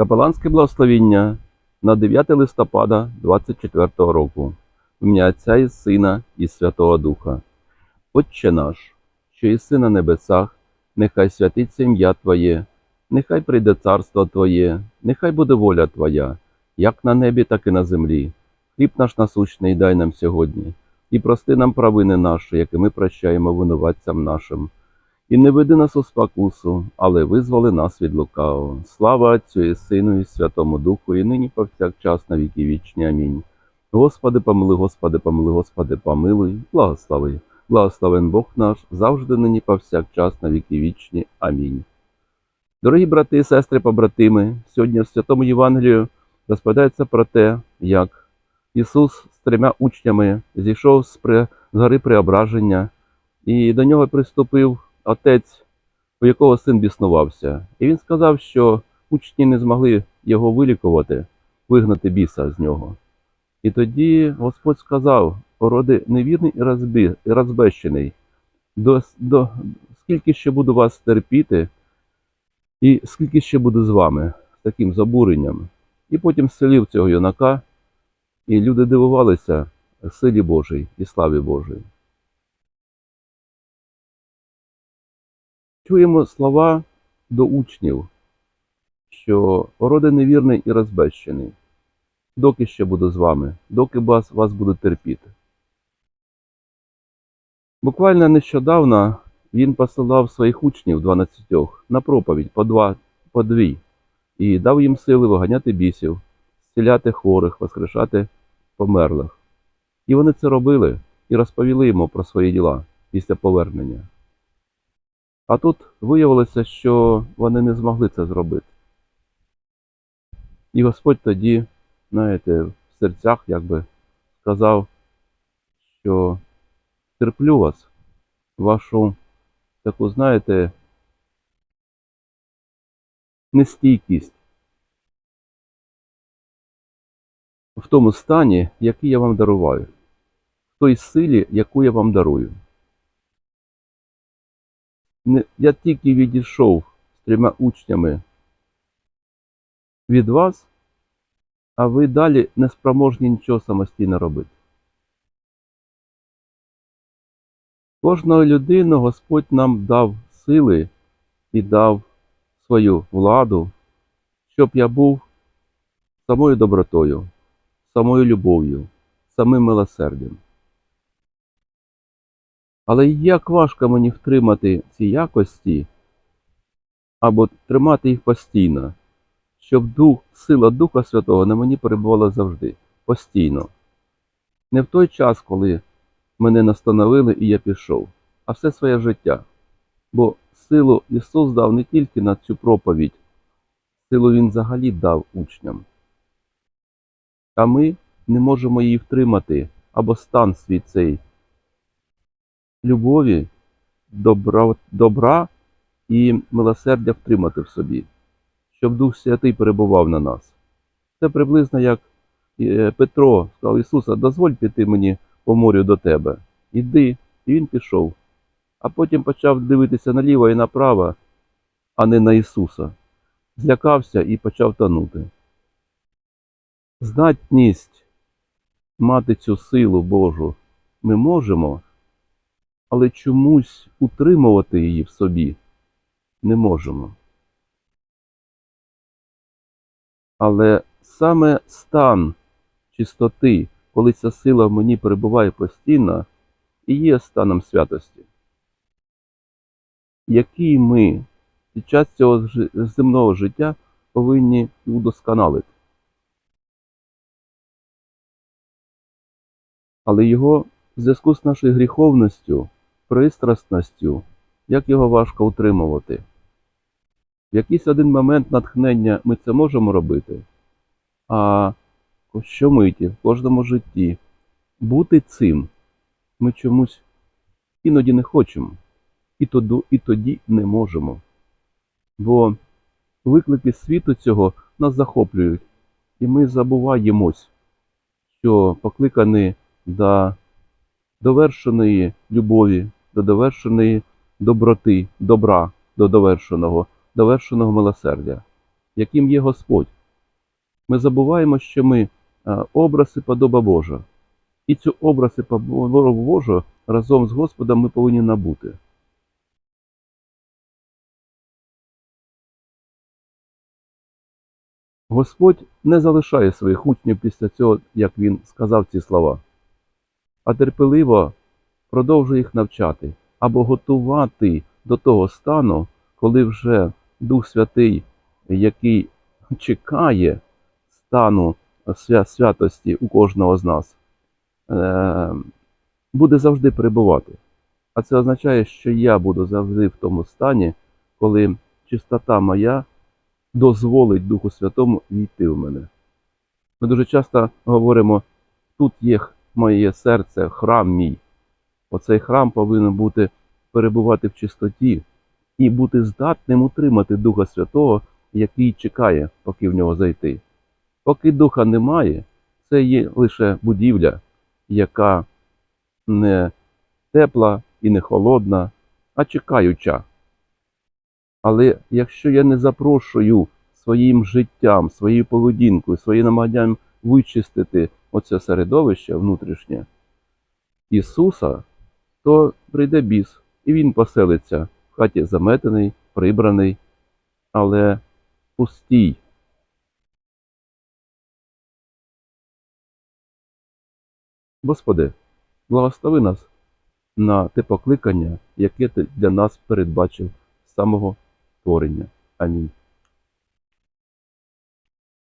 Капеланське благословіння на 9 листопада 24 року. В ім'я Отця і Сина і Святого Духа. Отче наш, що єси на небесах, нехай святиться ім'я Твоє, нехай прийде царство Твоє, нехай буде воля Твоя, як на небі, так і на землі. Хліб наш насущний дай нам сьогодні, і прости нам провини наші, які ми прощаємо винуватцям нашим. І не веди нас у спокусу, але визволи нас від лукавого. Слава Отцю і Сину, і Святому Духу, і нині повсякчас на віки вічні. Амінь. Господи, помилуй, Господи, помилуй, Господи, помилуй, благослови. Благословен Бог наш, завжди нині повсякчас на віки вічні. Амінь. Дорогі брати і сестри, побратими, сьогодні в Святому Євангелію розповідається про те, як Ісус з трьома учнями зійшов з гори преображення, і до нього приступив отець, у якого син біснувався. І він сказав, що учні не змогли його вилікувати, вигнати біса з нього. І тоді Господь сказав, роди невірний і, розбещений, до... До... скільки ще буду вас терпіти, і скільки ще буду з вами, з таким забуренням. І потім зцілив цього юнака, і люди дивувалися силі Божій і славі Божій. Чуємо слова до учнів, що роди невірний і розбещений, доки ще буду з вами, доки вас, вас буду терпіти. Буквально нещодавно він посилав своїх учнів 12 на проповідь по два, по дві, і дав їм сили виганяти бісів, зціляти хворих, воскрешати померлих. І вони це робили і розповіли йому про свої діла після повернення. А тут виявилося, що вони не змогли це зробити. І Господь тоді, знаєте, в серцях якби сказав, що терплю вас, вашу таку, знаєте, нестійкість в тому стані, який я вам даруваю, в той силі, яку я вам дарую. Я тільки відійшов з трьома учнями від вас, а ви далі не спроможні нічого самостійно робити. Кожного людину Господь нам дав сили і дав свою владу, щоб я був самою добротою, самою любов'ю, самим милосердям. Але як важко мені втримати ці якості або тримати їх постійно, щоб дух, сила Духа Святого на мені перебувала завжди, постійно. Не в той час, коли мене настановили і я пішов, а все своє життя. Бо силу Ісус дав не тільки на цю проповідь, силу Він взагалі дав учням. А ми не можемо її втримати або стан свій цей любові, добра, добра і милосердя втримати в собі, щоб Дух Святий перебував на нас. Це приблизно як е, Петро сказав Ісуса, дозволь піти мені по морю до тебе. Іди, і він пішов. А потім почав дивитися наліво і направо, а не на Ісуса. Злякався і почав тонути. Здатність мати цю силу Божу ми можемо, але чомусь утримувати її в собі не можемо. Але саме стан чистоти, коли ця сила в мені перебуває постійно, і є станом святості, який ми під час цього земного життя повинні удосконалити. Але його в зв'язку з нашою гріховністю, пристрасностю, як його важко утримувати. В якийсь один момент натхнення ми це можемо робити, а щомиті, в кожному житті бути цим ми чомусь іноді не хочемо, і тоді, і тоді не можемо. Бо виклики світу цього нас захоплюють, і ми забуваємось, що покликані до довершеної любові, до довершеної доброти, добра, до довершеного, довершеного милосердя, яким є Господь. Ми забуваємо, що ми е, образ і подоба Божа. І цю образ і подобу Божу разом з Господом ми повинні набути. Господь не залишає своїх учнів після цього, як він сказав ці слова, а терпеливо продовжує їх навчати або готувати до того стану, коли вже Дух Святий, який чекає стану святості у кожного з нас, е, буде завжди перебувати. А це означає, що я буду завжди в тому стані, коли чистота моя дозволить Духу Святому війти в мене. Ми дуже часто говоримо: тут є моє серце, храм мій. Оцей храм повинен бути перебувати в чистоті і бути здатним утримати Духа Святого, який чекає, поки в нього зайти. Поки духа немає, це є лише будівля, яка не тепла і не холодна, а чекаюча. Але якщо я не запрошую своїм життям, своєю поведінкою, своїм намаганням вичистити оце середовище внутрішнє Ісуса, то прийде біс, і він поселиться в хаті заметений, прибраний, але пустій. Господи, благослови нас на те покликання, яке ти для нас передбачив з самого творення. Амінь.